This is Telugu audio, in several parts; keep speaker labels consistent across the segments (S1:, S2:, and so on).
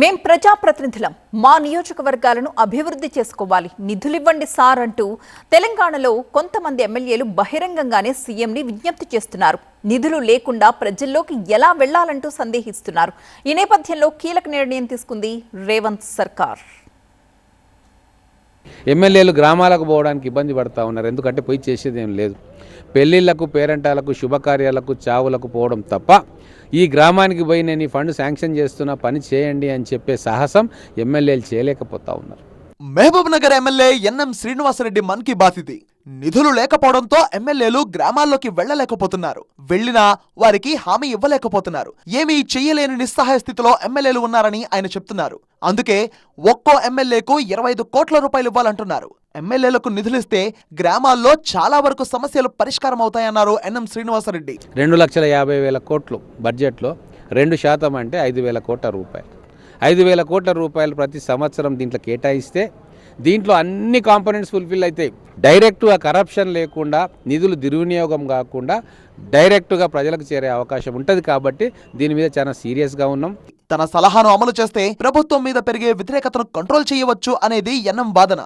S1: మేం ప్రజాప్రతినిధులం. మా నియోజకవర్గాలను అభివృద్ధి చేసుకోవాలి. నిధులివ్వండి సార్ అంటూ తెలంగాణలో కొంతమంది ఎమ్మెల్యేలు బహిరంగంగానే సీఎంని విజ్ఞప్తి చేస్తున్నారు. నిధులు లేకుండా ప్రజల్లోకి ఎలా వెళ్ళాలంటూ సందేహిస్తున్నారు. ఈ నేపథ్యంలో కీలక నిర్ణయం తీసుకుంది రేవంత్ సర్కార్.
S2: ఎమ్మెల్యేలు గ్రామాలకు పోవడానికి ఇబ్బంది పడతా ఉన్నారు. ఎందుకంటే పోయి చేసేది ఏం లేదు. పెళ్ళిళ్ళకు పేరెంటాలకు శుభకార్యాలకు చావులకు పోవడం తప్ప ఈ గ్రామానికి పోయి నేను ఈ ఫండ్ శాంక్షన్ చేస్తున్న పని చేయండి అని చెప్పే సాహసం ఎమ్మెల్యేలు చేయలేకపోతా ఉన్నారు.
S3: Mahabub Nagar MLA N M Srinivasa Reddy Mann Ki Baat ఇది నిధులు లేకపోవడంతో ఎమ్మెల్యేలు గ్రామాల్లోకి వెళ్ళలేకపోతున్నారు వెళ్ళినా వారికి హామీ ఇవ్వలేకపోతున్నారు. ఏమీ చెయ్యలేని నిస్సహాయ స్థితిలో ఎమ్మెల్యేలు ఉన్నారని ఆయన చెప్తున్నారు. అందుకే ఒక్కో ఎమ్మెల్యేకు ఇరవై ఐదు కోట్ల రూపాయలు ఇవ్వాలంటున్నారు. ఎమ్మెల్యేలకు నిధులిస్తే గ్రామాల్లో చాలా వరకు సమస్యలు పరిష్కారం అవుతాయన్నారు ఎన్ఎం శ్రీనివాసరెడ్డి.
S2: రెండు లక్షల యాభై వేల కోట్లు బడ్జెట్లో రెండు శాతం అంటే ఐదు వేల కోట్ల రూపాయలు. ఐదు వేల కోట్ల రూపాయలు ప్రతి సంవత్సరం దీంట్లో కేటాయిస్తే దీంట్లో అన్ని కాంపోనెంట్స్ ఫుల్ఫిల్ అవుతాయి డైరెక్ట్గా కరప్షన్ లేకుండా నిధులు దుర్వినియోగం కాకుండా డైరెక్ట్గా ప్రజలకు చేరే అవకాశం ఉంటుంది కాబట్టి దీని మీద చాలా సీరియస్గా ఉన్నాం.
S3: తన సలహాను అమలు చేస్తే ప్రభుత్వం మీద పెరిగే వ్యతిరేకతను కంట్రోల్ చేయవచ్చు అనేది ఎన్ఎం వాదన.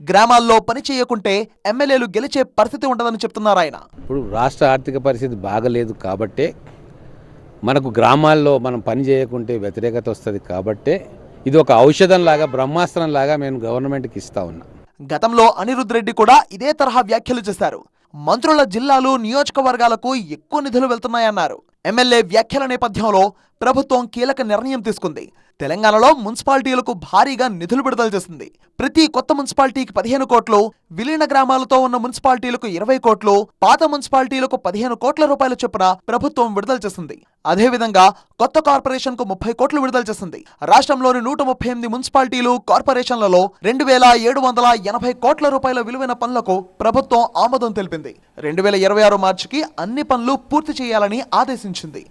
S3: గ్రామాల్లో పని చేయకుంటే ఎమ్మెల్యేలు గెలిచే పరిస్థితి ఉండదని చెప్తున్నారు ఆయన.
S2: ఇప్పుడు రాష్ట్ర ఆర్థిక పరిస్థితి బాగలేదు కాబట్టే మనకు గ్రామాల్లో మనం పని చేయకుంటే వ్యతిరేకత వస్తుంది కాబట్టే ఇది ఒక ఔషధంలాగా బ్రహ్మాస్త్రంలాగా మేము గవర్నమెంట్కి ఇస్తా ఉన్నాం.
S3: గతంలో అనిరుద్ రెడ్డి కూడా ఇదే తరహా వ్యాఖ్యలు చేశారు. మంత్రుల జిల్లాలు నియోజకవర్గాలకు ఎక్కువ నిధులు వెళ్తున్నాయన్నారు. ఎమ్మెల్యే వ్యాఖ్యల నేపథ్యంలో ప్రభుత్వం కీలక నిర్ణయం తీసుకుంది. తెలంగాణలో మున్సిపాలిటీలకు భారీగా నిధులు విడుదల చేసింది ప్రతి కొత్త మున్సిపాలిటీకి పదిహేను కోట్లు విలీన గ్రామాలతో ఉన్న మున్సిపాలిటీలకు ఇరవై కోట్లు పాత మున్సిపాలిటీలకు పదిహేను కోట్ల రూపాయల చొప్పున ప్రభుత్వం విడుదల చేసింది అదేవిధంగా కొత్త కార్పొరేషన్కు ముప్పై కోట్లు విడుదల చేసింది రాష్ట్రంలోని నూట ముప్పై ఎనిమిది మున్సిపాలిటీలు కార్పొరేషన్లలో రెండు వేల ఏడు వందల ఎనభై కోట్ల రూపాయల విలువైన పనులకు ప్రభుత్వం ఆమోదం తెలిపింది. రెండు వేల ఇరవై ఆరు మార్చికి అన్ని పనులు పూర్తి చేయాలని ఆదేశించింది.